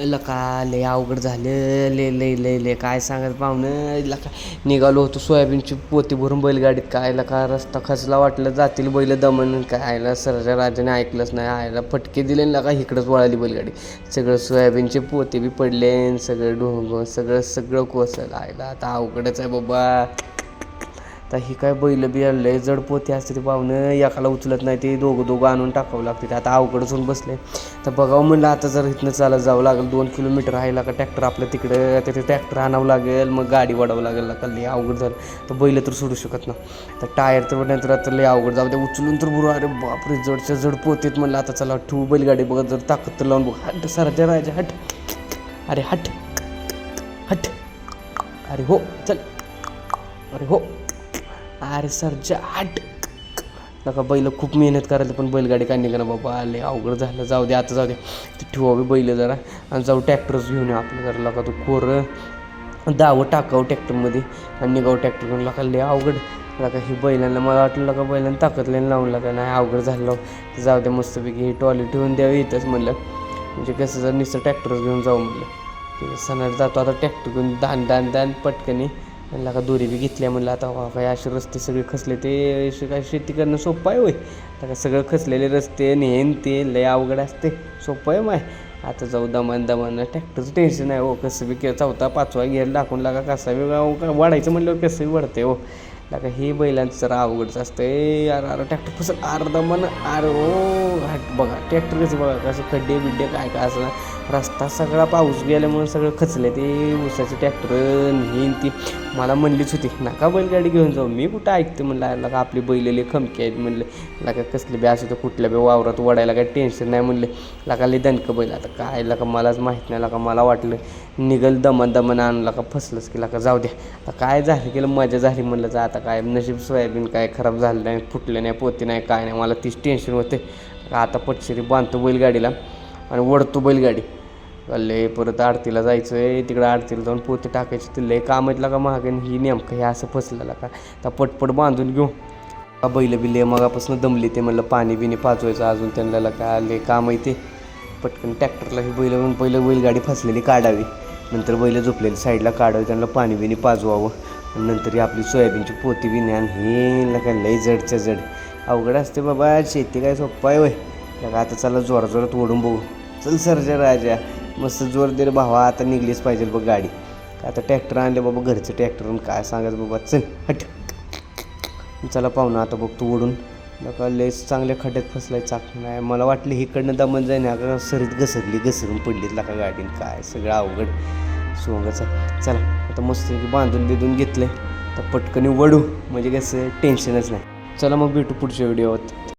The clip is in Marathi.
लका लय अवघड झालं ले लय लय लय काय सांगत पाहुणं? लका निघालो होतो सोयाबीनची पोती भरून बैलगाडीत. काय लका रस्ता खचला वाटलं जातील बैल दमन. काय आयला सरच्या राजाने ऐकलंच नाही. आयला फटके दिले लका इकडंच वळाली बैलगाडी. सगळं सोयाबीनचे पोते बी पडले आणि सगळं ढोंग सगळं सगळं कोसलं आयला आता अवघडच आहे बाबा. आता ही काय बैल बी आणलं जड पोते असते ते पाहुणं. एकाला उचलत नाही ते दोघं दोघं आणून टाकावं लागते. ते आता अवघडच होऊन बसले. तर बघावं म्हणलं आता जर इथनं चालत जावं लागेल दोन किलोमीटर आहे का ट्रॅक्टर आपलं तिकडं ते ट्रॅक्टर आणावं लागेल मग गाडी वाढावं लागेल का लय अवघड झालं. तर बैल तर सोडू शकत ना. तर टायर तर नंतर आता लय अवघड जाऊ दे. उचलून तर बरोबर अरे बापरे जडच्या जड पोतेत म्हणलं. आता चला ठू बैलगाडी बघत जर ताकद तर लावून बघ. हट सराच्या राजा हट. अरे हट. हट. अरे हो चल. अरे हो. अरे सर जाट नका बैल खूप मेहनत करायला पण बैलगाडी काय निघाला बाबा आले अवघड झालं. जाऊ दे आता जाऊ दे. ते ठेवावे बैल जरा. आणि जाऊ ट्रॅक्टरच घेऊन येऊ आपलं जरा. लका तो कोरं. दावं टाकावं ट्रॅक्टरमध्ये आणि निघावं ट्रॅक्टर घेऊन. लका लय अवघड. लका ही बैलांना मला वाटलं का बैलांना ताकद लाईन लावून लागा. नाही अवघड झालं तर जाऊ दे मस्तपैकी ही टॉयलेट ठेवून द्यावं इथंच म्हणलं. म्हणजे कसं जर नुसतं ट्रॅक्टरच घेऊन जाऊ म्हणलं. सणाला जातो आता ट्रॅक्टर घेऊन दान दान दान पटकनी म्हणलं का दोरी बी घेतल्या म्हणलं आता वा काय असे रस्ते सगळे खचले ते काय शेती करणं सोपं आहे होय. आता का सगळं खचलेले रस्ते नेहन ते लय अवघड असते सोपं आहे माय. आता जाऊ दमान दमान ट्रॅक्टरचं टेन्शन आहे हो कसं बी चौथा पाचवा गेअर टाकून लागा कसा बी वाढायचं म्हणल्यावर कसं बी वाढते हो. लागा हे बैलांचं जरा अवघडच असतं अर अरे ट्रॅक्टर फसल अरे दमान अरे ओ. बघा ट्रॅक्टरच कसं बघा कसं खड्डे बिड्डे काय काय असं. रस्ता सगळा पाऊस गेल्यामुळे सगळं खचलं ते ऊसाचं ट्रॅक्टर ही ती. मला म्हणलीच होती नका बैलगाडी घेऊन जाऊ. मी कुठं ऐकते म्हणलं का आपली बैलेले खमके आहेत म्हणले. का कसले बी असं तर कुठल्या बी वावरात वडायला काही टेन्शन नाही म्हणले. लागा लई दणकं बैल आता काय का मलाच माहीत नाही का मला वाटलं निघल दमन दमन आणला का फसलंच की का जाऊ द्या आता काय झालं केलं? मजा झाली म्हणलं जा आता काय नशीब सोयाबीन काय खराब झालं नाही फुटलं नाही पोते नाही काय नाही. मला तीच टेन्शन होते आता पटशिरी बांधतो बैलगाडीला आणि वडतो बैलगाडी. लय परत आरतीला जायचं आहे तिकडं आरतीला जाऊन पोते टाकायचे. ते कामातला का महाग ही नेमकं हे असं फसलेला का? तर पटपट बांधून घेऊ. का बैल बिले मगापासून दमली ते म्हणलं पाणी बिणी पाजवायचं अजून त्यांना का आले काम आहे ते. पटकन ट्रॅक्टरला ही बैल घेऊन पहिलं बैलगाडी फसलेली काढावी. नंतर बैल झोपलेली साईडला काढावी त्यांना पाणी बिणी पाजवावं. नंतर ही आपली सोयाबीनची पोती बिणी आणि हे लय जडच्या जड. अवघड असते बाबा शेती काय सोप्पा आहे वय. का आता चला जोर जोरात ओढून बघू. चल सरजा राजा मस्त जोर दे भावा आता निघलीच पाहिजे बघ गाडी. आता ट्रॅक्टर आणले बाबा घरचं ट्रॅक्टर काय सांगायचं बाबा चल हट. चला पाहुणं आता बघ तू ओढून. नका लय चांगल्या खड्ड्यात फसलाय चाक नाही. मला वाटलं हिकडनं दमन जाईन का सरीत घसरली घसरून पडलीत लका गाडीन. काय सगळं अवघड. सोंगाचा चला आता मस्त बांधून बिधून घेतले तर पटकन वडू म्हणजे कसं टेन्शनच नाही. चला मग भेटू पुढच्या व्हिडिओत